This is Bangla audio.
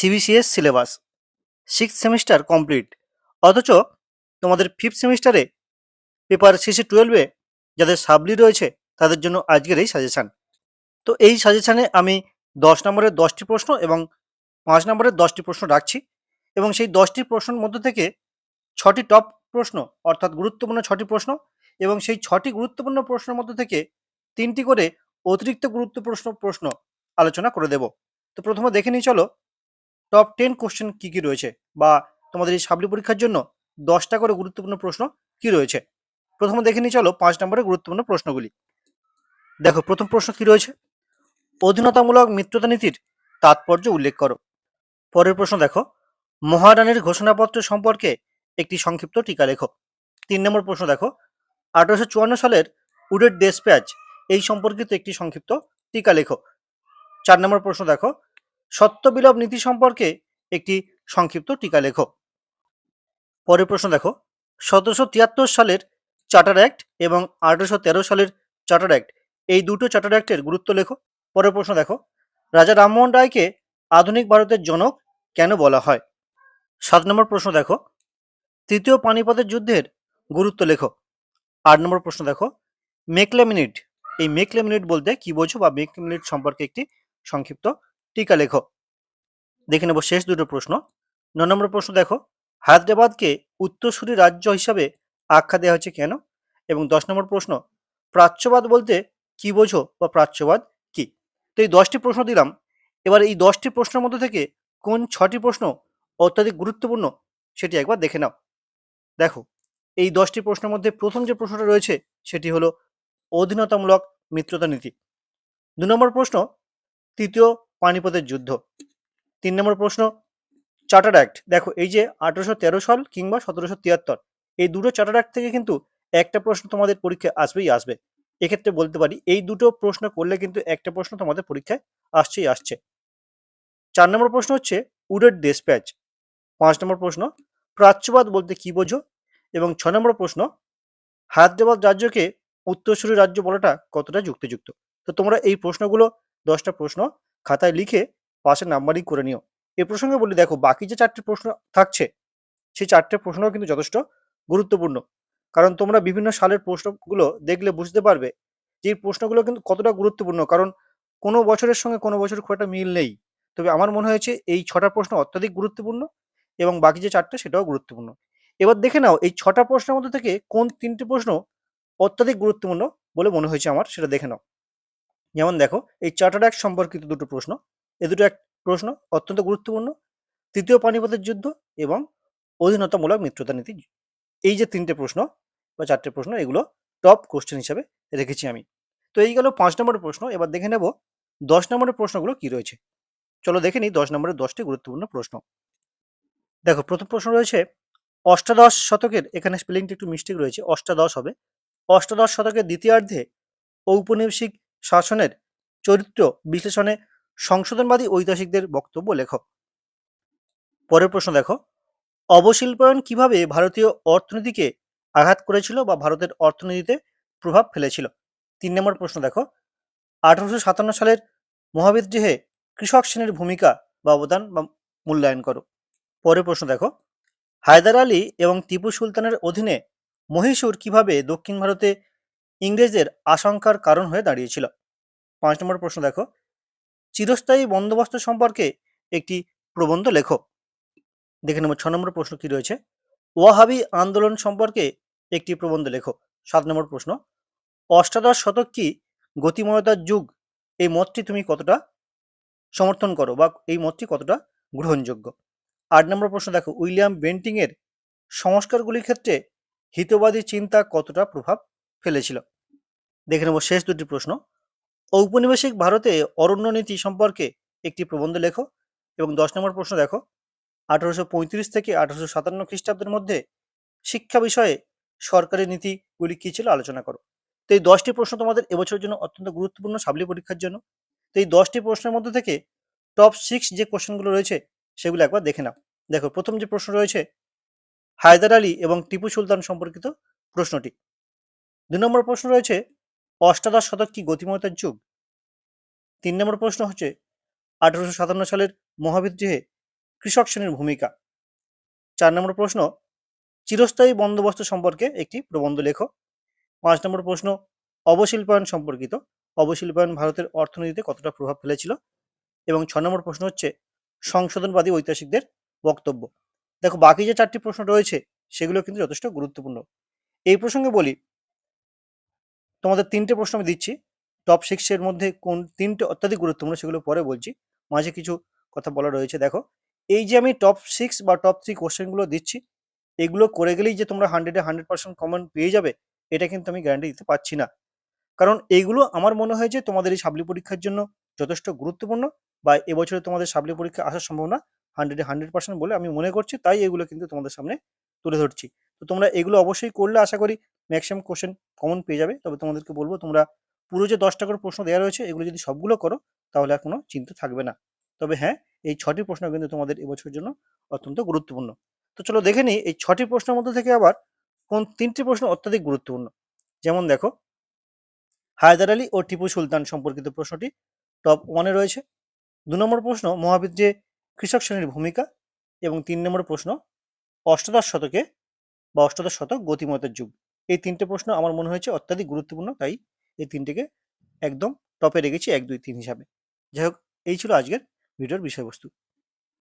CBCS syllabus six semester complete অথচ তোমাদের ফিফথ সেমিস্টারে পেপার সিসি টুয়েলভে যাদের সাবলি রয়েছে, তাদের জন্য আজকের এই সাজেশান তো এই সাজেশানে আমি দশ নম্বরের দশটি প্রশ্ন এবং পাঁচ নম্বরের দশটি প্রশ্ন রাখছি এবং সেই দশটি প্রশ্নের মধ্যে থেকে ছটি টপ প্রশ্ন, অর্থাৎ গুরুত্বপূর্ণ ছটি প্রশ্ন এবং সেই ছটি গুরুত্বপূর্ণ প্রশ্নের মধ্যে থেকে তিনটি করে অতিরিক্ত গুরুত্বপূর্ণ প্রশ্ন আলোচনা করে দেব। তো প্রথমে দেখে নিই, চলো। টপ টেন কোশ্চেন কী কী রয়েছে? বা তোমাদের এই সাবলি পরীক্ষার জন্য দশটা করে গুরুত্বপূর্ণ প্রশ্ন কি রয়েছে? প্রথমে দেখে নিয়ে চলো পাঁচ নম্বরের গুরুত্বপূর্ণ প্রশ্নগুলি। দেখো, প্রথম প্রশ্ন কি রয়েছে? অধীনতামূলক মিত্রতা নীতির তাৎপর্য উল্লেখ করো। পরের প্রশ্ন দেখো মহারানীর ঘোষণাপত্র সম্পর্কে একটি সংক্ষিপ্ত টিকা লেখো। তিন নম্বর প্রশ্ন দেখো, আঠারোশো চুয়ান্ন সালের উডের ডেসপ্যাচ এই সম্পর্কিত একটি সংক্ষিপ্ত টিকা লেখো। চার নম্বর প্রশ্ন দেখো সত্যবিলোপ নীতি সম্পর্কে একটি সংক্ষিপ্ত টিকা লেখো। পরের প্রশ্ন দেখো। সতেরোশো তিয়াত্তর সালের চার্টার অ্যাক্ট এবং আঠারোশো তেরো সালের চার্টার অ্যাক্ট, এই দুটো চার্টার অ্যাক্টের গুরুত্ব লেখো। পরের প্রশ্ন দেখো। রাজা রামমোহন রায়কে আধুনিক ভারতের জনক কেন বলা হয়? সাত নম্বর প্রশ্ন দেখো। তৃতীয় পানিপথের যুদ্ধের গুরুত্ব লেখো। আট নম্বর প্রশ্ন দেখো। মেকলে মিনিট এই মেকলে মিনিট বলতে কি বোঝো বা মেকলে মিনিট সম্পর্কে একটি সংক্ষিপ্ত টিকা লেখো। দেখে নেব শেষ দুটো প্রশ্ন। ন নম্বর প্রশ্ন দেখো, হায়দ্রাবাদকে উত্তরসূরি রাজ্য হিসাবে আখ্যা দেওয়া হয়েছে কেন? এবং দশ নম্বর প্রশ্ন, প্রাচ্যবাদ বলতে কি বোঝো বা প্রাচ্যবাদ কি? তো এই দশটি প্রশ্ন দিলাম। এবার এই দশটি প্রশ্নের মধ্যে থেকে কোন ছটি প্রশ্ন অত্যাধিক গুরুত্বপূর্ণ সেটি একবার দেখে নাও। দেখো, এই দশটি প্রশ্নের মধ্যে প্রথম যে প্রশ্নটা রয়েছে সেটি হলো অধীনতামূলক মিত্রতা নীতি। দু নম্বর প্রশ্ন, তৃতীয় পানিপথের যুদ্ধ। তিন নম্বর প্রশ্ন চার্টার অ্যাক্ট দেখো এই যে আঠারোশো তেরো সাল কিংবা সতেরোশো তিয়াত্তর, এই দুটো চার্টার অ্যাক্ট থেকে কিন্তু একটা প্রশ্ন তোমাদের পরীক্ষায় আসবেই আসবে। এক্ষেত্রে বলতে পারি, এই দুটো প্রশ্ন করলে কিন্তু একটা প্রশ্ন তোমাদের পরীক্ষায় আসছেই আসছে। চার নম্বর প্রশ্ন হচ্ছে, উডের ডেসপ্যাচ পাঁচ নম্বর প্রশ্ন, প্রাচ্যবাদ বলতে কি বোঝো? এবং ছ নম্বর প্রশ্ন, হায়দ্রাবাদ রাজ্যকে উত্তরসূরি রাজ্য বলাটা কতটা যুক্তিযুক্ত? তো তোমরা এই প্রশ্নগুলো দশটা প্রশ্ন খাতায় লিখে পাশে নাম্বারিং করে নিও। এ প্রসঙ্গে বলি, দেখো, বাকি যে চারটে প্রশ্ন থাকছে, সেই চারটে প্রশ্নও কিন্তু যথেষ্ট গুরুত্বপূর্ণ। কারণ তোমরা বিভিন্ন সালের প্রশ্নগুলো দেখলে বুঝতে পারবে যে এই প্রশ্নগুলো কিন্তু কতটা গুরুত্বপূর্ণ। কারণ কোনো বছরের সঙ্গে কোনো বছর খুব একটা মিল নেই। তবে আমার মনে হয়েছে এই ছটা প্রশ্ন অত্যাধিক গুরুত্বপূর্ণ এবং বাকি যে চারটে সেটাও গুরুত্বপূর্ণ। এবার দেখে নাও, এই ছটা প্রশ্নের মধ্যে থেকে কোন তিনটি প্রশ্ন অত্যাধিক গুরুত্বপূর্ণ বলে মনে হয়েছে আমার, সেটা দেখে নাও। যেমন দেখো, এই চার্টার অ্যাক্ট সম্পর্কিত দুটো প্রশ্ন। এ দুটো এক প্রশ্ন, অত্যন্ত গুরুত্বপূর্ণ। তৃতীয় পানিপথের যুদ্ধ এবং অধীনতামূলক মিত্রতা নীতি। এই যে তিনটে প্রশ্ন বা চারটে প্রশ্ন, এগুলো টপ কোশ্চেন হিসাবে রেখেছি আমি। তো এই গেল পাঁচ নম্বরের প্রশ্ন। এবার দেখে নেব দশ নম্বরের প্রশ্নগুলো কি রয়েছে। চলো দেখে নিই দশ নম্বরের দশটি গুরুত্বপূর্ণ প্রশ্ন। দেখো, প্রথম প্রশ্ন রয়েছে, অষ্টাদশ শতকের, এখানে স্পেলিংটা একটু মিস্টেক রয়েছে, অষ্টাদশ হবে। অষ্টাদশ শতকের দ্বিতীয়ার্ধে ঔপনিবেশিক শাসনের চরিত্র বিশ্লেষণে সংশোধনবাদী ঐতিহাসিকদের বক্তব্য লেখ। পরের প্রশ্ন দেখো, অবশিল্পায়ন কীভাবে ভারতীয় অর্থনীতিকে আঘাত করেছিল বা ভারতের অর্থনীতিতে প্রভাব ফেলেছিল? তিন নম্বর প্রশ্ন দেখো, আঠারোশো সাতান্ন সালের মহাবিদ্রোহে কৃষক শ্রেণির ভূমিকা বা অবদান বা মূল্যায়ন করো। পরের প্রশ্ন দেখো, হায়দার আলী এবং টিপু সুলতানের অধীনে মহীশূর কীভাবে দক্ষিণ ভারতে ইংরেজদের আশঙ্কার কারণ হয়ে দাঁড়িয়েছিল। পাঁচ নম্বর প্রশ্ন দেখো। চিরস্থায়ী বন্দোবস্ত সম্পর্কে একটি প্রবন্ধ লেখো। দেখে নেব ছ নম্বর প্রশ্ন কি রয়েছে। ওয়াহাবি আন্দোলন সম্পর্কে একটি প্রবন্ধ লেখো। সাত নম্বর প্রশ্ন, অষ্টাদশ শতক কি গতিময়তার যুগ? এই মতটি তুমি কতটা সমর্থন করো বা এই মতটি কতটা গ্রহণযোগ্য? আট নম্বর প্রশ্ন দেখো, উইলিয়াম বেন্টিংয়ের সংস্কারগুলির ক্ষেত্রে হিতবাদী চিন্তা কতটা প্রভাব ফেলেছিল। দেখে নেব শেষ দুটি প্রশ্ন। ঔপনিবেশিক ভারতে অরণ্য নীতি সম্পর্কে একটি প্রবন্ধ লেখো এবং দশ নম্বর প্রশ্ন দেখো। আঠারোশো পঁয়ত্রিশ থেকে আঠারোশো সাতান্ন খ্রিস্টাব্দের মধ্যে শিক্ষা বিষয়ে সরকারি নীতিগুলি কী ছিল আলোচনা করো। তো এই দশটি প্রশ্ন তোমাদের এবছরের জন্য অত্যন্ত গুরুত্বপূর্ণ সাবলি পরীক্ষার জন্য। তো এই দশটি প্রশ্নের মধ্যে থেকে টপ সিক্স যে কোশ্চেনগুলো রয়েছে সেগুলো একবার দেখে নাও। দেখো, প্রথম যে প্রশ্ন রয়েছে, হায়দার আলী এবং টিপু সুলতান সম্পর্কিত প্রশ্নটি। দু নম্বর প্রশ্ন রয়েছে, অষ্টাদশ শতক কি গতিময়তার যুগ? তিন নম্বর প্রশ্ন হচ্ছে, আঠারোশো সাতান্ন সালের মহাবিদ্রোহে কৃষক শ্রেণির ভূমিকা। চার নম্বর প্রশ্ন, চিরস্থায়ী বন্দোবস্ত সম্পর্কে একটি প্রবন্ধ লেখো। পাঁচ নম্বর প্রশ্ন, অবশিল্পায়ন সম্পর্কিত, অবশিল্পায়ন ভারতের অর্থনীতিতে কতটা প্রভাব ফেলেছিল? এবং ছ নম্বর প্রশ্ন হচ্ছে, সংশোধনবাদী ঐতিহাসিকদের বক্তব্য। দেখো, বাকি যে চারটি প্রশ্ন রয়েছে, সেগুলো কিন্তু যথেষ্ট গুরুত্বপূর্ণ। এই প্রসঙ্গে বলি তোমাদের তিনটে প্রশ্ন আমি দিচ্ছি। টপ সিক্সের মধ্যে কোন তিনটে অত্যাধিক গুরুত্বপূর্ণ সেগুলো পরে বলছি। মাঝে কিছু কথা বলা রয়েছে, দেখো। এই যে আমি টপ সিক্স বা টপ থ্রি কোশ্চেনগুলো দিচ্ছি, এগুলো করে গেলেই যে তোমরা হান্ড্রেডে হান্ড্রেড পার্সেন্ট কমন পেয়ে যাবে, এটা কিন্তু আমি গ্যারান্টি দিতে পারছি না। কারণ এইগুলো আমার মনে হয় যে তোমাদের এই সাবলি পরীক্ষার জন্য যথেষ্ট গুরুত্বপূর্ণ বা এবছরে তোমাদের সাবলি পরীক্ষা আসার সম্ভাবনা হান্ড্রেডে হান্ড্রেড পার্সেন্ট বলে আমি মনে করছি, তাই এগুলো কিন্তু তোমাদের সামনে তুলে ধরছি। তো তোমরা এগুলো অবশ্যই করলে আশা করি ম্যাক্সিমাম কোশ্চেন কমন পেয়ে যাবে। তবে তোমাদেরকে বলব, তোমরা পুরো যে দশটা করে প্রশ্ন দেওয়া রয়েছে, এগুলো যদি সবগুলো করো, তাহলে আর কোনো চিন্তা থাকবে না। তবে হ্যাঁ এই ছটি প্রশ্ন কিন্তু তোমাদের এবছরের জন্য অত্যন্ত গুরুত্বপূর্ণ। তো চলো দেখে নিই, এই ছটি প্রশ্নের মধ্যে থেকে আবার কোন তিনটি প্রশ্ন অত্যাধিক গুরুত্বপূর্ণ? যেমন দেখো, হায়দার আলী ও টিপু সুলতান সম্পর্কিত প্রশ্নটি টপ ওয়ানে রয়েছে। দু নম্বর প্রশ্ন মহাবীর্যে কৃষক শ্রেণির ভূমিকা এবং তিন নম্বর প্রশ্ন, অষ্টাদশ শতকে বা অষ্টাদশ শতক গতিমতের যুগ। এই তিনটে প্রশ্ন আমার মনে হয়েছে অত্যাধিক গুরুত্বপূর্ণ, তাই এই তিনটেকে একদম টপে রেখেছি এক, দুই, তিন হিসাবে। যাই হোক, এই ছিল আজকের ভিডিওর বিষয়বস্তু।